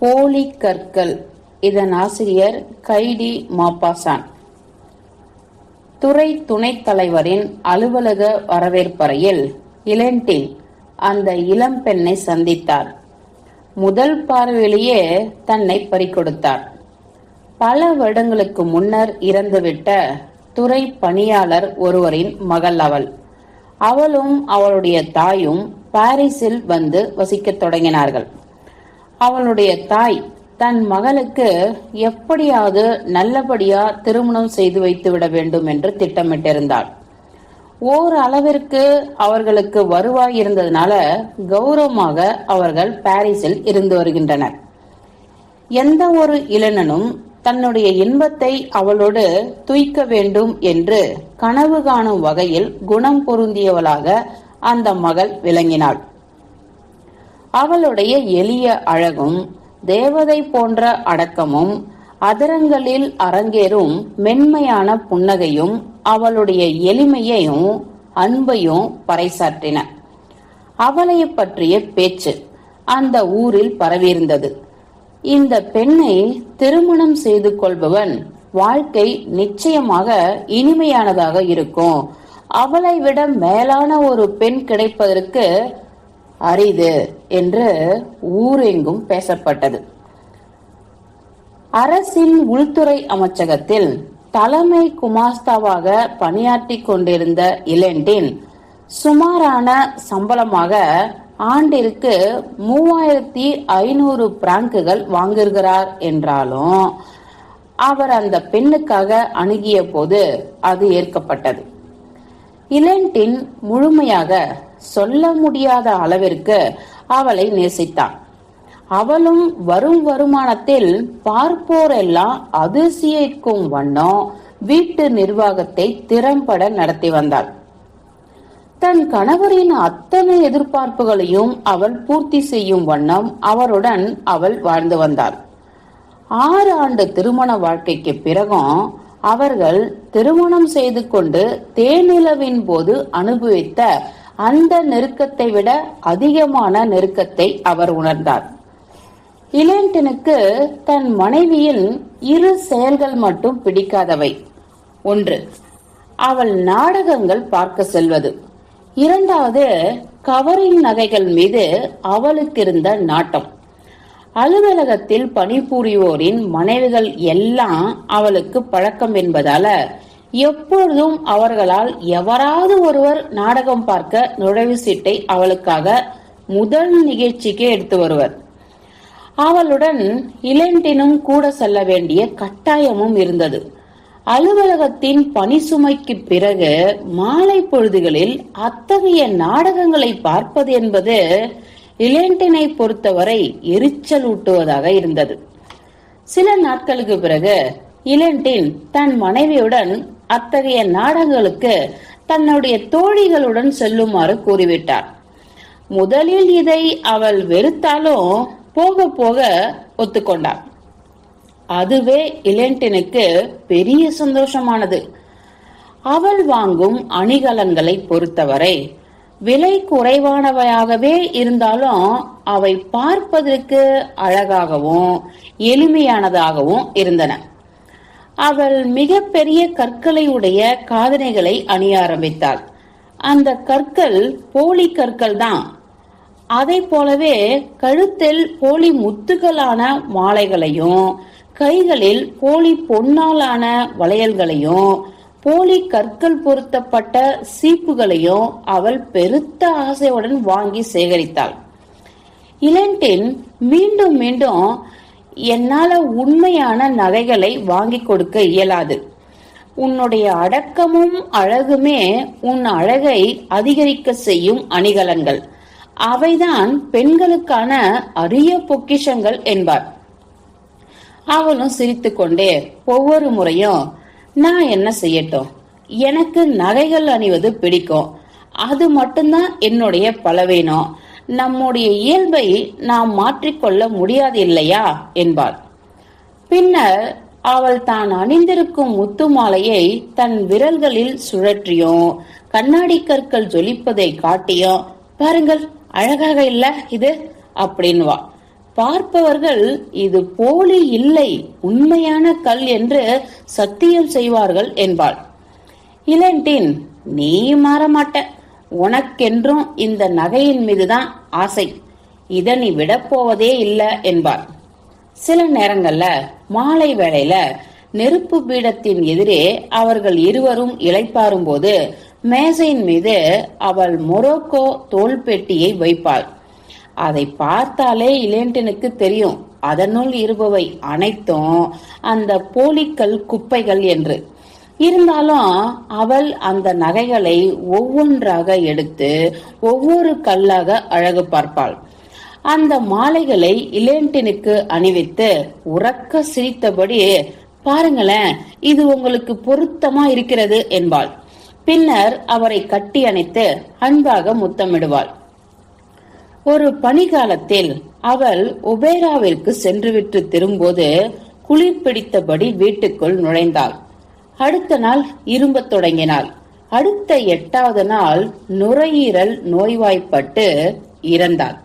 போலி கற்கள் இதன் ஆசிரியர் கைடி மாப்பாசான். துறை துணைத் தலைவரின் அலுவலக வரவேற்பறையில் இளென்டின் அந்த இளம் பெண்ணை சந்தித்தார். முதல் பார்வையிலேயே தன்னை பறிக்கொடுத்தார். பல வருடங்களுக்கு முன்னர் இறந்துவிட்ட துறை பணியாளர் ஒருவரின் மகள் அவள். அவளும் அவளுடைய தாயும் பாரிஸில் வந்து வசிக்கத் தொடங்கினார்கள். அவளுடைய தாய் தன் மகளுக்கு எப்படியாவது நல்லபடியா திருமணம் செய்து வைத்து விட வேண்டும் என்று திட்டமிட்டிருந்தாள். ஓர் அளவிற்கு அவர்களுக்கு வருவாய் இருந்ததுனால கௌரவமாக அவர்கள் பாரிஸில் இருந்து வருகின்றனர். எந்த ஒரு இளைஞனும் தன்னுடைய இன்பத்தை அவளோடு துய்க்க வேண்டும் என்று கனவு காணும் வகையில் குணம் பொருந்தியவளாக அந்த மகள் விளங்கினாள். அவளுடைய எளிய அழகும் தேவதை போன்ற அடக்கமும் அதரங்களில் அரங்கேறும் மென்மையான புன்னகையும் அவளுடைய எளிமையையும் அன்பையும் பறைசாற்றின. அவளை பற்றிய பேச்சு அந்த ஊரில் பரவியிருந்தது. இந்த பெண்ணை திருமணம் செய்து கொள்பவன் வாழ்க்கை நிச்சயமாக இனிமையானதாக இருக்கும். அவளை விட மேலான ஒரு பெண் கிடைப்பதற்கு அரிது என்று ஊரெங்கும் பேசப்பட்டது. அரசின் உள்துறை அமைச்சகத்தில் தலைமை குமாஸ்தாவாக பணியாற்றி கொண்டிருந்த இலெண்டின் சுமாரான சம்பளமாக ஆண்டிற்கு மூவாயிரத்தி ஐநூறு பிராங்குகள் வாங்குகிறார் என்றாலும் அவர் அந்த பெண்ணுக்காக அணுகிய போது அது ஏற்கப்பட்டது. இலென்டின் முழுமையாக சொல்ல முடியாத அளவிற்கு அவளை நேசித்தான். அவளும் வரும் வருமானத்தில் பார்ப்போரெல்லாம் அதிசயிக்கும் வண்ணம் வீட்டு நிர்வாகத்தை திறம்பட நடத்தி வந்தாள். தன் கணவரின் அத்தனை எதிர்பார்ப்புகளையும் அவள் பூர்த்தி செய்யும் வண்ணம் அவருடன் அவள் வாழ்ந்து வந்தாள். ஆறு ஆண்டு திருமண வாழ்க்கைக்கு பிறகும் அவர்கள் திருமணம் செய்து கொண்டு தேனிலவின் போது அனுபவித்த அந்த நெருக்கத்தை விட அதிகமான நெருக்கத்தை அவர் உணர்ந்தார். இலேண்டனுக்கு தன் மனைவியின் இரு செயல்கள் மட்டும் பிடிக்காதவை. ஒன்று அவள் நாடகங்கள் பார்க்க செல்வது. இரண்டாவது கவரிங் நகைகள் மீது அவளுக்கு இருந்த நாட்டம். அலுவலகத்தில் பணிபுரிவோரின் மனைவிகள் எல்லாம் அவளுக்கு பழக்கம் என்பதால எப்பொழுதும் அவர்களால் எவராவது ஒருவர் நாடகம் பார்க்க நுழைவு சீட்டை அவளுக்காக முதல் நிகழ்ச்சிக்கு எடுத்து வருவர். அவளுடன் இலண்டினும் கூட செல்ல வேண்டிய கட்டாயமும் இருந்தது. அலுவலகத்தின் பணி சுமைக்கு பிறகு மாலை பொழுதுகளில் அத்தகைய நாடகங்களை பார்ப்பது என்பது இளண்டினை பொறுத்தவரை எரிச்சல் ஊட்டுவதாக இருந்தது. சில நாட்களுக்கு பிறகு இளண்டின் தன் மனைவியுடன் அத்தகைய நாடகங்களுக்கு தன்னுடைய தோழிகளுடன் செல்லுமாறு கூறிவிட்டார். முதலில் இதை அவள் வெறுத்தாலும் போக போக ஒத்துக்கொண்டார். அதுவே இளண்டினுக்கு பெரிய சந்தோஷமானது. அவள் வாங்கும் அணிகலன்களை பொறுத்தவரை விலை குறைவானவையாகவே இருந்தாலும் அவை பார்ப்பதற்கு அழகாகவும் எளிமையானதாகவும் இருந்தன. அவள் மிக பெரிய கற்களை உடைய காதனைகளை அணிய ஆரம்பித்தாள். அந்த கற்கள் போலி கற்கள் தான். அதை போலவே கழுத்தில் போலி முத்துகளான மாலைகளையும் கைகளில் போலி பொன்னாலான வளையல்களையும் போலி கற்கள் பொருத்தப்பட்ட சீப்புகளையும் அவள் பெருத்த ஆசையுடன் வாங்கி சேகரித்தாள். இலண்டின் மீண்டும் மீண்டும் என்னால உண்மையான நகைகளை வாங்கி கொடுக்க இயலாது. உன்னுடைய அடக்கமும் அழகுமே உன் அழகை அதிகரிக்க செய்யும் அணிகலன்கள். அவைதான் பெண்களுக்கான அரிய பொக்கிஷங்கள் என்பார். அவளும் சிரித்துக்கொண்டே ஒவ்வொரு முறையும் நான் என்ன செய்யட்டும்? எனக்கு நகைகள் அணிவது பிடிக்கும். அது மட்டும்தான் என்னுடைய பலவீனம். நம்முடைய இயல்பை நாம் மாற்றிக்கொள்ள முடியாது இல்லையா என்பாள். பின்னர் அவள் தான் அணிந்திருக்கும் முத்து மாலையை தன் விரல்களில் சுழற்றியும் கண்ணாடி கற்கள் ஜொலிப்பதை காட்டியும் பாருங்கள் அழகாக இல்ல இது அப்படின்வா. பார்ப்பவர்கள் இது போலி இல்லை உண்மையான கல் என்று சத்தியம் செய்வார்கள் என்பாள். இளன்டின் நீ மாற மாட்ட உனக்கென்றும் இந்த நகையின் மீதுதான் ஆசை. இதை நீ விடப்போவதே இல்லை என்பார் சில நேரங்கள்ல மாலை வேளையில நெருப்பு பீடத்தின் எதிரே அவர்கள் இருவரும் இழைப்பாரும் போது மேசையின் மீது அவள் மொரோக்கோ தோல் பெட்டியை வைப்பாள். அதை பார்த்தாலே இளேண்டனுக்கு தெரியும் அதனுள் இருபவை அனைத்தும் அந்த போலிக்கல் குப்பைகள் என்று. இருந்தாலும் அவள் அந்த நகைகளை ஒவ்வொன்றாக எடுத்து ஒவ்வொரு கல்லாக அழகு பார்ப்பாள். அந்த மாலைகளை இளேண்டினுக்கு அணிவித்து உறக்க சிரித்தபடி பாருங்களேன் இது உங்களுக்கு பொருத்தமா இருக்கிறது என்பாள். பின்னர் அவரை கட்டி அணைத்து அன்பாக முத்தமிடுவாள். ஒரு பனிகாலத்தில் அவள் ஒபேராவிற்கு சென்றுவிட்டு திரும்போது குளிர் பிடித்தபடி வீட்டுக்குள் நுழைந்தாள். அடுத்த நாள் இரும்பத் தொடங்கினாள். அடுத்த எட்டாவது நாள் நுரையீரல் நோய்வாய்ப்பட்டு இறந்தாள்.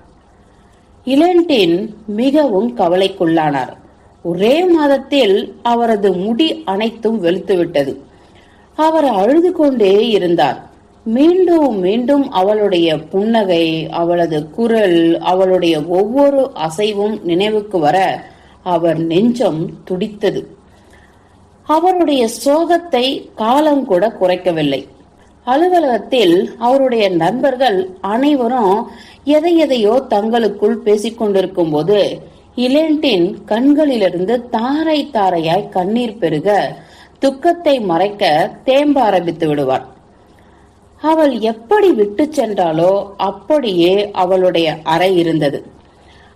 இலண்டின் மிகவும் கவலைக்குள்ளானார். ஒரே மாதத்தில் அவரது முடி அனைத்தும் வெளுத்துவிட்டது. அவர் அழுது கொண்டே இருந்தார். மீண்டும் மீண்டும் அவளுடைய புன்னகை அவளது குரல் அவளுடைய ஒவ்வொரு அசைவும் நினைவுக்கு வர அவர் நெஞ்சம் துடித்தது. அவருடைய சோகத்தை காலம் கூட குறைக்கவில்லை. அலுவலகத்தில் அவருடைய நண்பர்கள் அனைவரும் எதை எதையோ தங்களுக்குள் பேசிக்கொண்டிருக்கும் போது இலேண்டின் கண்களிலிருந்து தாரை தாரையாய் கண்ணீர் பெருக துக்கத்தை மறைக்க தேம்ப ஆரம்பித்து விடுவார் அவள் எப்படி விட்டு சென்றாலோ அப்படியே அவளுடைய அறை இருந்தது.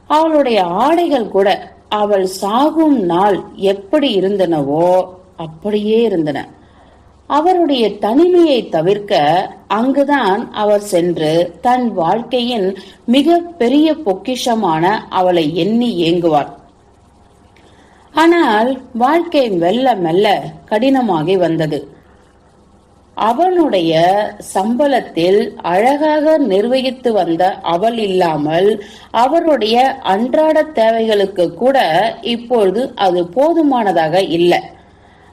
அவளுடைய ஆடைகள் கூட அவள் சாகும் நாள் எப்படி இருந்தனவோ அப்படியே இருந்தன. அவருடைய தனிமையை தவிர்க்க அங்குதான் அவர் சென்று தன் வாழ்க்கையின் மிக பெரிய பொக்கிஷமான அவளை எண்ணி ஏங்குவார். ஆனால் வாழ்க்கை மெல்ல மெல்ல கடினமாகி வந்தது. அவனுடைய சம்பளத்தில் அழகாக நிர்வகித்து வந்த அவள் இல்லாமல் அவருடைய அன்றாட தேவைகளுக்கு கூட இப்பொழுது அது போதுமானதாக இல்லை.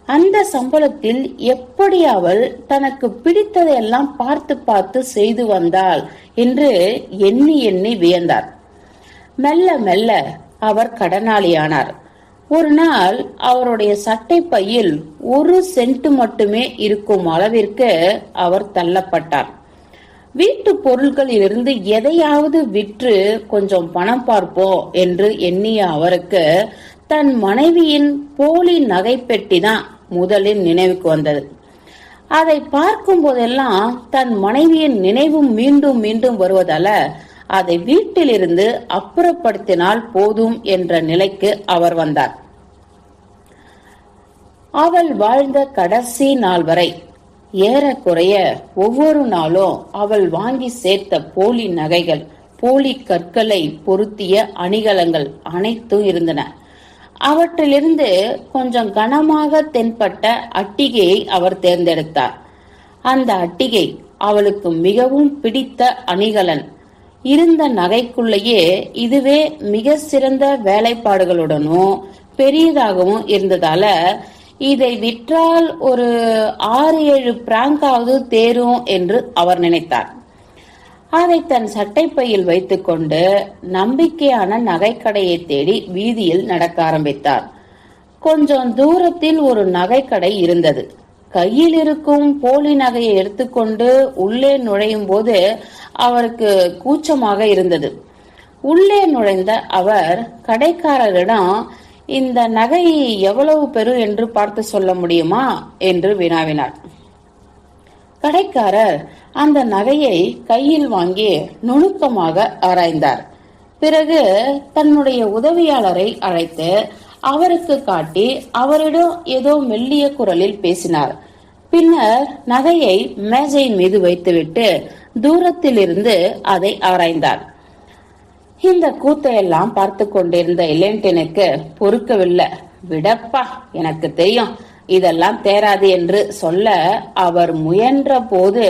அந்த சம்பளத்தில் எப்படி அவள் தனக்கு பிடித்ததையெல்லாம் பார்த்து பார்த்து செய்து வந்தாள் என்று எண்ணி எண்ணி வியந்தார். மெல்ல மெல்ல அவர் கடனாளியானார். ஒரு நாள் அவருடைய சட்டை பையில் ஒரு சென்ட் மட்டுமே இருக்கும் அளவிற்கு அவர் தள்ளப்பட்டார். வீட்டு பொருட்களிலிருந்து எதையாவது விற்று கொஞ்சம் பணம் பார்ப்போம் என்று எண்ணிய அவருக்கு தன் மனைவியின் போலி நகை பெட்டி தான் முதலில் நினைவுக்கு வந்தது. அதை பார்க்கும் போதெல்லாம் தன் மனைவியின் நினைவும் மீண்டும் மீண்டும் வருவதால அதை வீட்டிலிருந்து அப்புறப்படுத்தினால் போதும் என்ற நிலைக்கு அவர் வந்தார். அவள் வாழ்ந்த கடைசி நாள் வரை ஏறக்குறைய ஒவ்வொரு நாளும் அவள் வாங்கி சேர்த்த போலி நகைகள் போலி கற்களை பொருத்திய அணிகலங்கள் அனைத்தும் இருந்தன. அவற்றிலிருந்து கொஞ்சம் கனமாக தென்பட்ட அட்டிகையை அவர் தேர்ந்தெடுத்தார். அந்த அட்டிகை அவளுக்கு மிகவும் பிடித்த அணிகலன். இருந்த நகைக்குள்ளேயே இதுவே மிக சிறந்த வேலைப்பாடுகளுடனும் பெரியதாகவும் இருந்ததால இதை விற்றால் ஒரு ஆறு ஏழு பிராங்காவது தேரும் என்று அவர் நினைத்தார். அதை தன் சட்டைப்பையில் வைத்துக்கொண்டு நம்பிக்கையான நகைக்கடையை தேடி வீதியில் நடக்க ஆரம்பித்தார். கொஞ்சம் தூரத்தில் ஒரு நகைக்கடை இருந்தது. கையில் இருக்கும் போலி நகையை எடுத்துக்கொண்டு உள்ளே நுழையும் போது அவருக்கு கூச்சமாக இருந்தது. உள்ளே நுழைந்த அவர் கடைக்காரரிடம் இந்த நகை எவ்வளவு பெரும் என்று பார்த்து சொல்ல முடியுமா? என்று வினாவினார். கடைக்காரர் அந்த நகையை கையில் வாங்கி நுணுக்கமாக ஆராய்ந்தார். பிறகு தன்னுடைய உதவியாளரை அழைத்து அவருக்கு காட்டி அவரிடம் ஏதோ மெல்லிய குரலில் பேசினார். பின்னர் நகையை மேஜையின் மீது வைத்துவிட்டு தூரத்தில் இருந்து அதை ஆராய்ந்தார். இந்த கூத்தையெல்லாம் பார்த்து கொண்டிருந்த இளேண்டனுக்கு பொறுக்கவில்லை. விடப்பா எனக்கு தெரியும். இதெல்லாம் தேராது என்று சொல்ல அவர் முயன்ற போது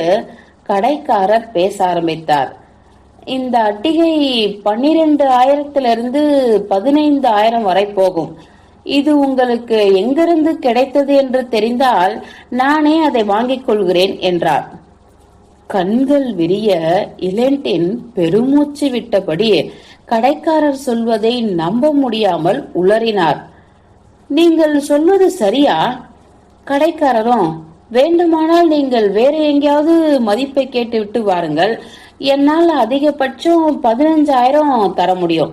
கடைக்காரர் பேச ஆரம்பித்தார். இந்த அட்டிகை பன்னிரண்டு ஆயிரத்திலிருந்து பதினைந்து ஆயிரம் வரை போகும். இது உங்களுக்கு எங்கிருந்து கிடைத்தது என்று தெரிந்தால் நானே அதை வாங்கிக் கொள்கிறேன் என்றார். கண்கள் விரிய இலண்டின் பெருமூச்சு விட்டபடி கடைக்காரர் சொல்வதை நம்ப முடியாமல் உளறினார். நீங்கள் சொல்வது சரியா? கடைக்காரரும் வேண்டுமானால் நீங்கள் வேற எங்கேயாவது மதிப்பை கேட்டு விட்டு வாருங்கள். என்னால் அதிகபட்சம் பதினஞ்சாயிரம் தர முடியும்.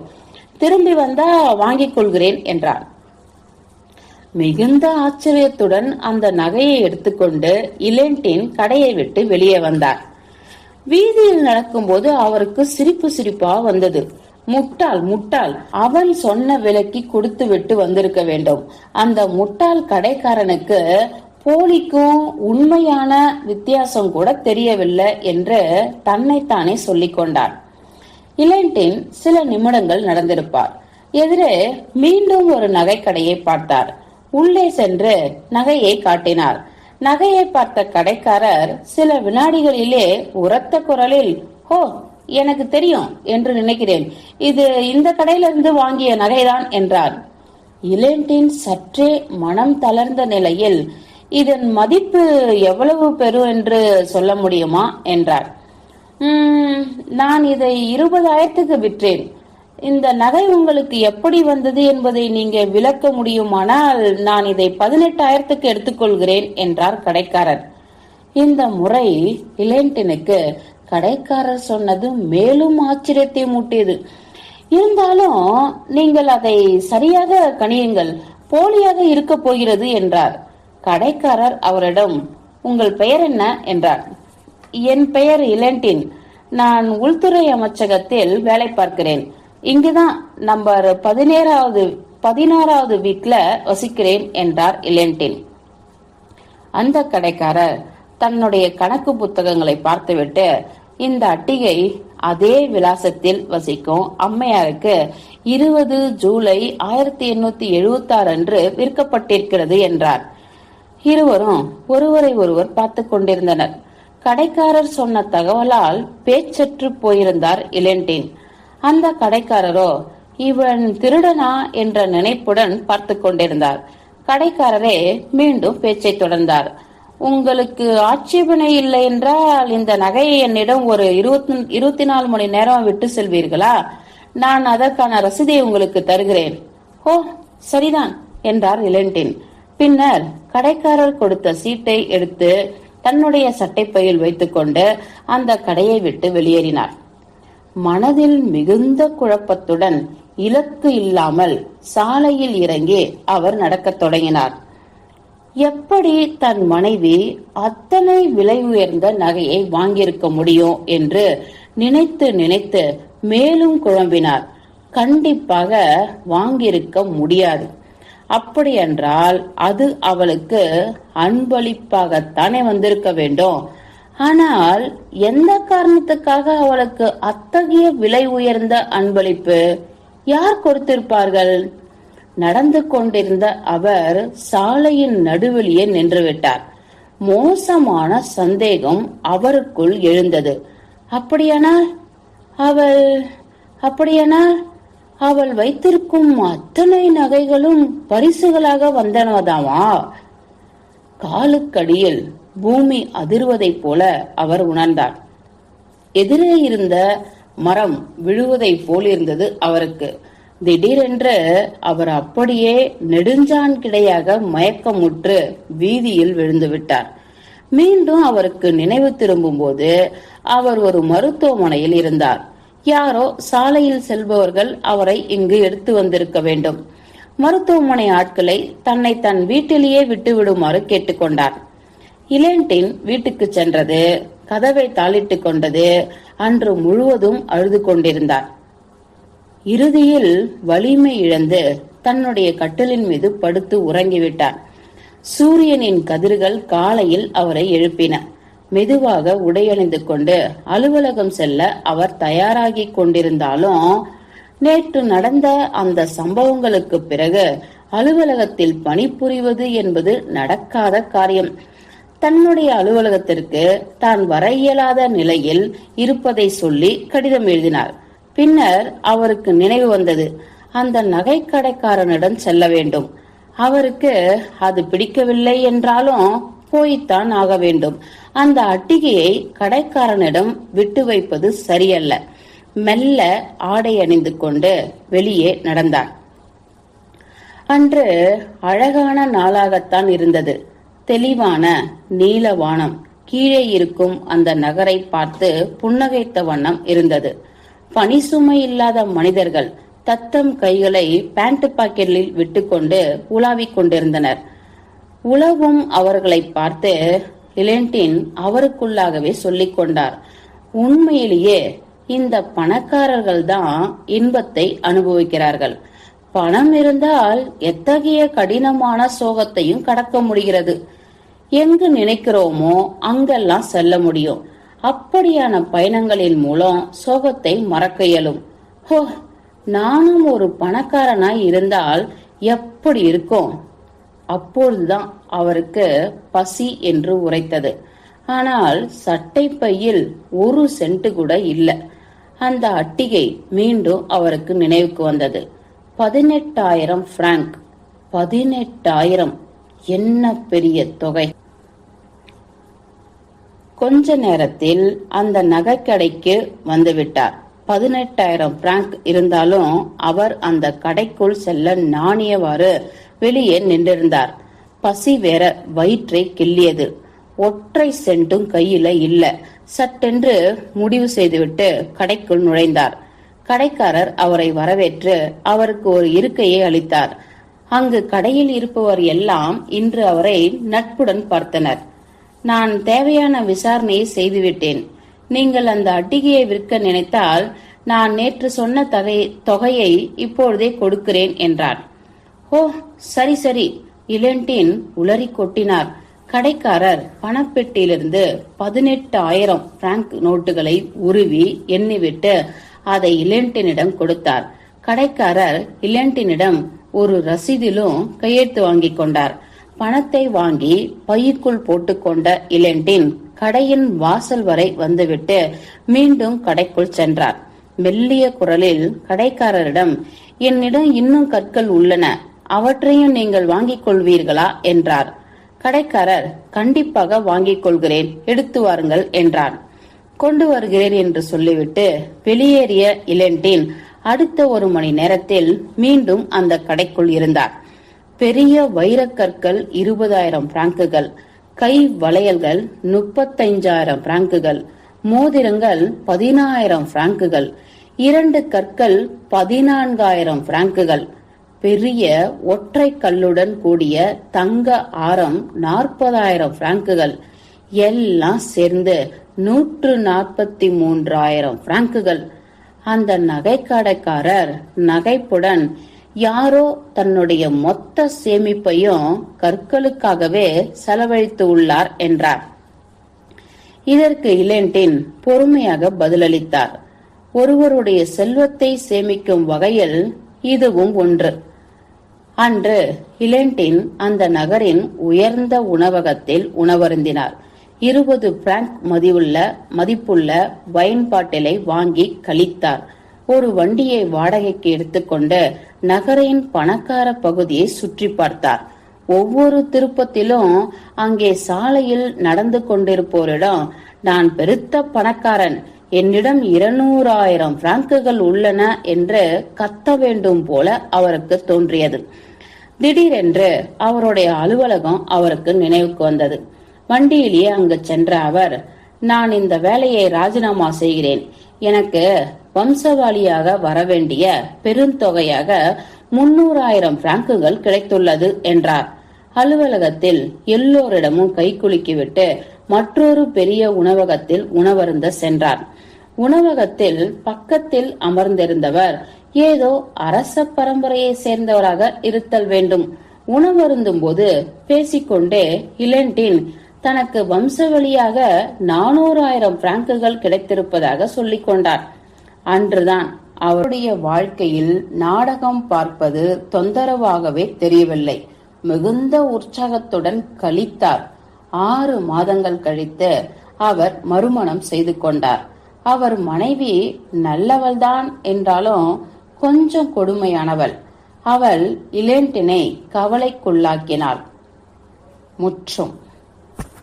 திரும்பி வந்தா வாங்கிக் கொள்கிறேன் என்றார். மிகுந்த ஆச்சரியத்துடன் அந்த நகையை எடுத்துக்கொண்டு இலண்டின் கடையை விட்டு வெளியே வந்தார். வீதியில் நடக்கும்போது அவருக்கு சிரிப்பு சிரிப்பா வந்தது. முட்டாள் முட்டாள். அவன் சொன்ன விலைக்கு கொடுத்து விட்டு வந்திருக்க வேண்டும். அந்த முட்டாள் கடைக்காரனுக்கு போலிக்கும் உண்மையான வித்தியாசம் கூட தெரியவில்லை என்று தன்னைத்தானே சொல்லிக் கொண்டான். இலண்டின் சில நிமிடங்கள் நடந்திருப்பார். எதிரே மீண்டும் ஒரு நகைக்கடையை பார்த்தார். உள்ளே சென்று நகையை காட்டினார். நகையை பார்த்த கடைக்காரர் சில வினாடிகளிலே உரத்த குரலில் ஹோ எனக்கு தெரியும் என்று நினைக்கிறேன். இது இந்த கடையிலிருந்து வாங்கிய நகைதான் என்றார். இலேண்டின் சற்றே மனம் தளர்ந்த நிலையில் இதன் மதிப்பு எவ்வளவு பெறும் என்று சொல்ல முடியுமா? என்றார். நான் இதை இருபதாயிரத்துக்கு விற்றேன். இந்த நகை உங்களுக்கு எப்படி வந்தது என்பதை நீங்க விளக்க முடியுமானால் நான் இதை பதினெட்டாயிரத்துக்கு எடுத்துக்கொள்கிறேன் என்றார் கடைக்காரர். இந்த முறை இலேண்டினுக்கு கடைக்காரர் சொன்னது மேலும் ஆச்சரியத்தை மூட்டியது. இருந்தாலும் நீங்கள் அதை சரியாக கணியுங்கள். போலியாக இருக்க போகிறது என்றார். கடைக்காரர் அவரிடம் உங்கள் பெயர் என்ன? என்றார். என் பெயர் இலண்டின் நான் உள்துறை அமைச்சகத்தில் வேலை பார்க்கிறேன். இங்குதான் நம்பர் பதினேழாவது பதினாறாவது வீட்ல வசிக்கிறேன் என்றார் இலண்டின் அந்த கடைக்காரர் தன்னுடைய கணக்கு புத்தகங்களை பார்த்துவிட்டு இந்த அட்டிகை அதே விலாசத்தில் வசிக்கும் அம்மையாருக்கு இருபது ஜூலை ஆயிரத்தி எண்ணூத்தி எழுபத்தி ஆறு அன்று விற்கப்பட்டிருக்கிறது என்றார். இருவரும் ஒருவரை ஒருவர் பார்த்து கொண்டிருந்தனர். கடைக்காரர் சொன்ன தகவலால் பேச்சற்று போயிருந்தார் இளண்டின். அந்த கடைக்காரரோ இவன் திருடனா? என்ற நினைப்புடன் பார்த்து கொண்டிருந்தார். கடைக்காரரே மீண்டும் பேச்சை தொடர்ந்தார். உங்களுக்கு ஆட்சேபனை இல்லை என்றால் இந்த நகையை என்னிடம் ஒரு இருபத்தி இருபத்தி நாலு மணி நேரம் விட்டு செல்வீர்களா? நான் அதற்கான ரசீதை உங்களுக்கு தருகிறேன். ஓ சரிதான் என்றார் இலண்டின் பின்னர் கடைக்காரர் கொடுத்த சீட்டை எடுத்து தன்னுடைய சட்டைப்பையில் வைத்துக்கொண்டு அந்த கடையை விட்டு வெளியேறினார். மனதில் மிகுந்த குழப்பத்துடன் இலக்கு இல்லாமல் சாலையில் இறங்கி அவர் நடக்கத் தொடங்கினார். எப்படி தன் மனைவி அத்தனை விலை உயர்ந்த நகையை வாங்கியிருக்க முடியும் என்று நினைத்து நினைத்து மேலும் குழம்பினார். கண்டிப்பாக வாங்கியிருக்க முடியாது. அப்படியென்றால் அது அவளுக்கு அன்பளிப்பாகத்தானே வந்திருக்க வேண்டும். ஆனால் எந்த காரணத்துக்காக அவளுக்கு அத்தகைய விலை உயர்ந்த அன்பளிப்பு? யார் கொடுத்திருப்பார்கள்? நடந்து கொண்டிருந்த அவர் சாலையின் நடுவெளியே நின்றுவிட்டார். மோசமான சந்தேகம் அவருக்குள் எழுந்தது. அப்படியானால்? அவள் அப்படியானால் அவள் வைத்திருக்கும் அத்தனை நகைகளும் பரிசுகளாக வந்தனதாமா? காலுக்கடியில் பூமி அதிர்வதைப் போல அவர் உணர்ந்தார். எதிரே இருந்த மரம் விழுவதைப் போல் இருந்தது அவருக்கு. திடீரென்று அவர் அப்படியே நெடுஞ்சான் கிடையாக மயக்கமுற்று வீதியில் விழுந்து விட்டார். மீண்டும் அவருக்கு நினைவு திரும்பும்போது அவர் ஒரு மருத்துவமனையில் இருந்தார். யாரோ சாலையில் செல்பவர்கள் அவரை இங்கு எடுத்து வந்திருக்க வேண்டும். மருத்துவமனை ஆட்களை தன்னை தன் வீட்டிலேயே விட்டுவிடுமாறு கேட்டுக்கொண்டார். இலேண்டின் வீட்டுக்கு சென்றது கதவை தாளிட்டு கொண்டது அன்று முழுவதும் அழுது கொண்டிருந்தார். இறுதியில் வலிமை இழந்து தன்னுடைய கட்டிலின் மீது படுத்து உறங்கிவிட்டார். சூரியனின் கதிர்கள் காலையில் அவரை எழுப்பின. மெதுவாக உடையணிந்து கொண்டு அலுவலகம் செல்ல அவர் தயாராகிக் கொண்டிருந்தாலும் நேற்று நடந்த அந்த சம்பவங்களுக்கு பிறகு அலுவலகத்தில் பணிபுரிவது என்பது நடக்காத காரியம். தன்னுடைய அலுவலகத்திற்கு தான் வர இயலாத நிலையில் இருப்பதை சொல்லி கடிதம் எழுதினார். பின்னர் அவருக்கு நினைவு வந்தது. அந்த நகை கடைக்காரனிடம் செல்ல வேண்டும். அவருக்கு அது பிடிக்கவில்லை என்றாலும் போய்த்தான் ஆக வேண்டும். அந்த அட்டிகையை கடைக்காரனிடம் விட்டு வைப்பது சரியல்ல. மெல்ல ஆடை அணிந்து கொண்டு வெளியே நடந்தான். அன்று அழகான நாளாகத்தான் இருந்தது. தெளிவான நீல வானம் கீழே இருக்கும் அந்த நகரை பார்த்து புன்னகைத்த வண்ணம் இருந்தது. பனிசுமை இல்லாத மனிதர்கள் தத்தம் கைகளை பேண்ட் பாக்கெட்டில் விட்டுக்கொண்டு உலாவிக் கொண்டிருந்தனர். உலவும் அவர்களை பார்த்து இளென்டின் அவருக்குள்ளாகவே சொல்லிக் கொண்டார். உண்மையிலேயே இந்த பணக்காரர்கள் தான் இன்பத்தை அனுபவிக்கிறார்கள். பணம் இருந்தால் எத்தகைய கடினமான சோகத்தையும் கடக்க முடிகிறது. எங்கு நினைக்கிறோமோ அங்கெல்லாம் செல்ல முடியும். அப்படியான பயணங்களின் மூலம் சோகத்தை மறக்க இயலும். ஹோ நானும் ஒரு பணக்காரனாய் இருந்தால் எப்படி இருக்கும்? அப்பொழுதுதான் அவருக்கு பசி என்று உரைத்தது. ஆனால் சட்டை பையில் ஒரு சென்ட் கூட இல்லை. அந்த அட்டிகை மீண்டும் அவருக்கு நினைவுக்கு வந்தது. பதினெட்டாயிரம் பிராங்க். பதினெட்டாயிரம். என்ன பெரிய தொகை. கொஞ்ச நேரத்தில் அந்த நகைக்கடைக்கு வந்துவிட்டார். பதினெட்டாயிரம் பிராங்க் இருந்தாலும் அவர் அந்த கடைக்குள் செல்ல நாணியவாறு வெளியே நின்றிருந்தார். பசி வேற வயிற்றை கிள்ளியது. ஒற்றை சென்ட்டும் கையில இல்ல. சட்டென்று முடிவு செய்துவிட்டு கடைக்குள் நுழைந்தார். கடைக்காரர் அவரை வரவேற்று அவருக்கு ஒரு இருக்கையை அளித்தார். அங்கு கடையில் இருப்பவர் எல்லாம் இன்று அவரை நட்புடன் பார்த்தனர். நான் தேவையான விசாரணையை செய்துவிட்டேன். நீங்கள் அந்த அட்டிகையை விற்க நினைத்தால் நான் நேற்று சொன்ன தகை தொகையை இப்பொழுதே கொடுக்கிறேன் என்றார். ஓ சரி சரி இளண்டின் உளறி கொட்டினார். கடைக்காரர் பணப்பெட்டியிலிருந்து பதினெட்டு ஆயிரம் பிராங்க் நோட்டுகளை உருவி எண்ணிவிட்டு அதை இளண்டினிடம் கொடுத்தார். கடைக்காரர் இளண்டினிடம் ஒரு ரசீதிலும் கையெழுத்து வாங்கிக் கொண்டார். பணத்தை வாங்கி பையுக்குள் போட்டுக்கொண்ட இளண்டின் கடையின் வாசல் வரை வந்துவிட்டு மீண்டும் கடைக்குள் சென்றார். மெல்லிய குரலில் கடைக்காரரிடம் என்னிடம் இன்னும் கற்கள் உள்ளன. அவற்றையும் நீங்கள் வாங்கிக் கொள்வீர்களா? என்றார். கடைக்காரர் கண்டிப்பாக வாங்கிக் கொள்கிறேன். எடுத்து வாருங்கள் என்றார். கொண்டு வருகிறேன் என்று சொல்லிவிட்டு வெளியேறிய இளண்டின் அடுத்த ஒரு மணி நேரத்தில் மீண்டும் அந்த கடைக்குள் இருந்தார். பெரிய வைரக்கற்கள் இருபதாயிரம் பிராங்குகள் கை வளையல்கள் முப்பத்தைஞ்சாயிரம் பிராங்குகள் மோதிரங்கள் பதினாயிரம் பிராங்குகள் இரண்டு கற்கள் பதினான்காயிரம் பிராங்குகள் பெரிய ஒற்றை கல்லுடன் கூடிய தங்க ஆரம் நாற்பதாயிரம் பிராங்குகள் எல்லாம் சேர்ந்து நூற்று நாற்பத்தி மூன்றாயிரம் பிராங்குகள். அந்த நகைக்கடைக்காரர் நகைப்புடன் யாரோ தன்னுடைய மொத்த சேமிப்பையும் கற்களுக்காகவே செலவழித்து உள்ளார் என்றார். இதற்கு இலென்டின் பொறுமையாக பதிலளித்தார். ஒருவருடைய செல்வத்தை சேமிக்கும் வகையில் இதுவும் ஒன்று. அன்று இளண்டின் அந்த நகரின் உயர்ந்த உணவகத்தில் உணவருந்தினார். இருபது பிராங்க் மதிவுள்ள மதிப்புள்ள வைன் பாட்டிலை வாங்கி கழித்தார். ஒரு வண்டியை வாடகைக்கு எடுத்துக்கொண்டு நகரின் பணக்கார பகுதியை சுற்றி பார்த்தார். ஒவ்வொரு திருப்பத்திலும் அங்கே சாலையில் நடந்து கொண்டிருப்போரிடம் நான் பெருத்த பணக்காரன். என்னிடம் இருநூறாயிரம் பிராங்குகள் உள்ளன என்று கத்த வேண்டும் போல அவருக்கு தோன்றியது. திடீரென்று அவருடைய அலுவலகம் அவருக்கு நினைவுக்கு வந்தது. வண்டியிலேயே அங்கு சென்ற அவர் நான் இந்த வேலையை ராஜினாமா செய்கிறேன். எனக்கு வம்சவாளியாக வரவேண்டிய பெருந்தொகையாக முன்னூறாயிரம் பிராங்குகள் கிடைத்துள்ளது என்றார். அலுவலகத்தில் எல்லோரிடமும் கை குலுக்கிவிட்டு மற்றொரு பெரிய உணவகத்தில் உணவருந்த சென்றார். உணவகத்தில் பக்கத்தில் அமர்ந்திருந்தவர் ஏதோ அரச பரம்பரையை சேர்ந்தவராக இருத்தல் வேண்டும். உணவருந்தும் போது பேசிக்கொண்டே இலண்டின் தனக்கு வம்சவழியாக நானூறாயிரம் பிராங்குகள் கிடைத்திருப்பதாக சொல்லிக் கொண்டார் அன்றுதான் அவருடைய வாழ்க்கையில் நாடகம் பார்ப்பது தொந்தரவாகவே தெரியவில்லை. மிகுந்த உற்சாகத்துடன் கழித்தார். ஆறு மாதங்கள் கழித்து அவர் மறுமணம் செய்து கொண்டார். அவர் மனைவி நல்லவள்தான் என்றாலும் கொஞ்சம் கொடுமையானவள். அவள் இளேண்டினை கவலைக்குள்ளாக்கினாள். முற்றும்.